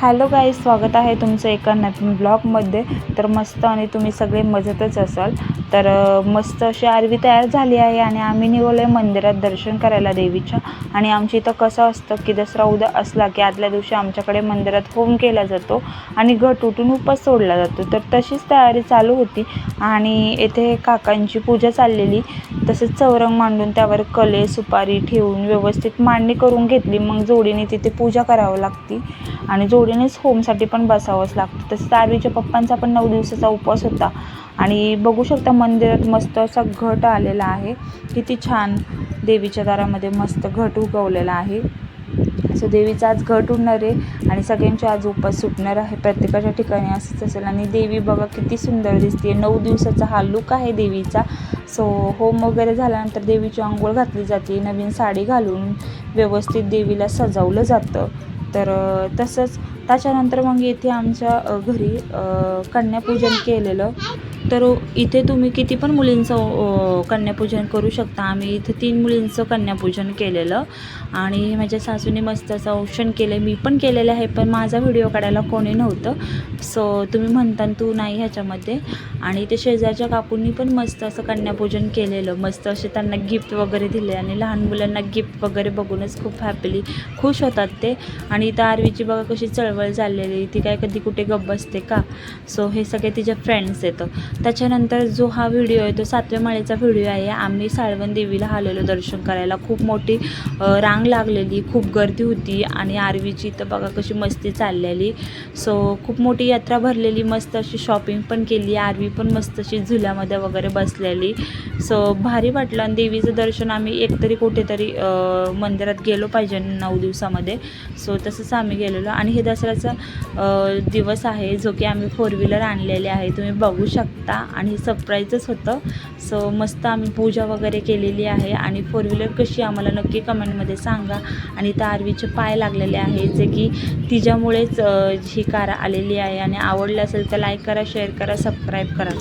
Hello गाई स्वागत आहे तुमचं एका नवीन ब्लॉगमध्ये. तर मस्त आणि तुम्ही सगळे मजेतच असाल. तर मस्त अशी आरवी तयार झाली आहे आणि आम्ही निघालो आहे मंदिरात दर्शन करायला देवीच्या. आणि आमच्या इथं कसं असतं की दसरा उद्या असला की आदल्या दिवशी आमच्याकडे मंदिरात होम केला जातो आणि घट उठून उपास सोडला जातो. तर तशीच तयारी चालू होती आणि येथे काकांची पूजा चाललेली. तसेच चौरंग मांडून त्यावर कले सुपारी ठेवून व्यवस्थित मांडणी करून घेतली. मग जोडीने तिथे पूजा करावं लागती आणि आवडीनेच होमसाठी पण बसावंच लागतं. तसंच आरवीच्या पप्पांचा पण नऊ दिवसाचा उपवास होता. आणि बघू शकता मंदिरात मस्त असा घट आलेला आहे. किती छान देवीच्या दारामध्ये मस्त घट उगवलेला आहे. सो देवीचा आज घट उडणार आहे आणि सगळ्यांचे आज उपास सुटणार आहे. प्रत्येकाच्या ठिकाणी असंच असेल आणि देवी बघा किती सुंदर दिसते नऊ दिवसाचा हा लुक आहे देवीचा. सो होम वगैरे झाल्यानंतर देवीची आंघोळ घातली जाते. नवीन साडी घालून व्यवस्थित देवीला सजवलं जातं. तर तसंच त्याच्यानंतर मग इथे आमच्या घरी कन्यापूजन केलेलं. तर इथे तुम्ही किती पण मुलींचं कन्यापूजन करू शकता. आम्ही इथे तीन मुलींचं कन्यापूजन केलेलं. आणि माझ्या सासूने मस्त असं औषण केलं मी पण केलेलं आहे पण माझा व्हिडिओ काढायला कोणी नव्हतं. सो तुम्ही म्हणता तू नाही ह्याच्यामध्ये. आणि ते शेजारच्या काकूंनी पण मस्त असं कन्यापूजन केलेलं. मस्त असे त्यांना गिफ्ट वगैरे दिले. आणि लहान मुलांना गिफ्ट वगैरे बघूनच खूप हॅपीली खुश होतात ते. आणि इथं आरवीची बघा कशी चळवळ झालेली. ती काय कधी कुठे गप्प बसते का? सो हे सगळे तिचे फ्रेंड्स येतं. त्याच्यानंतर जो हा व्हिडिओ आहे तो सातव्या माळेचा व्हिडिओ आहे. आम्ही साळवण देवीला आलेलो दर्शन करायला. खूप मोठी रांग लागलेली खूप गर्दी होती आणि आरवीची तर बघा कशी मस्ती चाललेली. सो खूप मोठी यात्रा भरलेली मस्त अशी शॉपिंग पण केली आरवी पण मस्त अशी झुल्यामध्ये वगैरे बसलेली. सो भारी वाटलं आणि देवीचं दर्शन आम्ही एकतरी कुठेतरी मंदिरात गेलो पाहिजे नऊ दिवसामध्ये. सो तसंच आम्ही गेलेलो. आणि हे दसऱ्याचा दिवस आहे जो की आम्ही फोर व्हीलर आणलेले आहे. तुम्ही बघू शकता. आणि सरप्राईजच होतं. सो मस्त आम्ही पूजा वगैरे केलेली आहे आणि फोर व्हीलर कशी आम्हाला नक्की कमेंटमध्ये सांगा. आणि त्या आरवीचे पाय लागलेले आहे जे की तिच्यामुळेच ही कार आलेली आहे. आणि आवडली असेल तर लाईक करा शेअर करा सबस्क्राईब करा.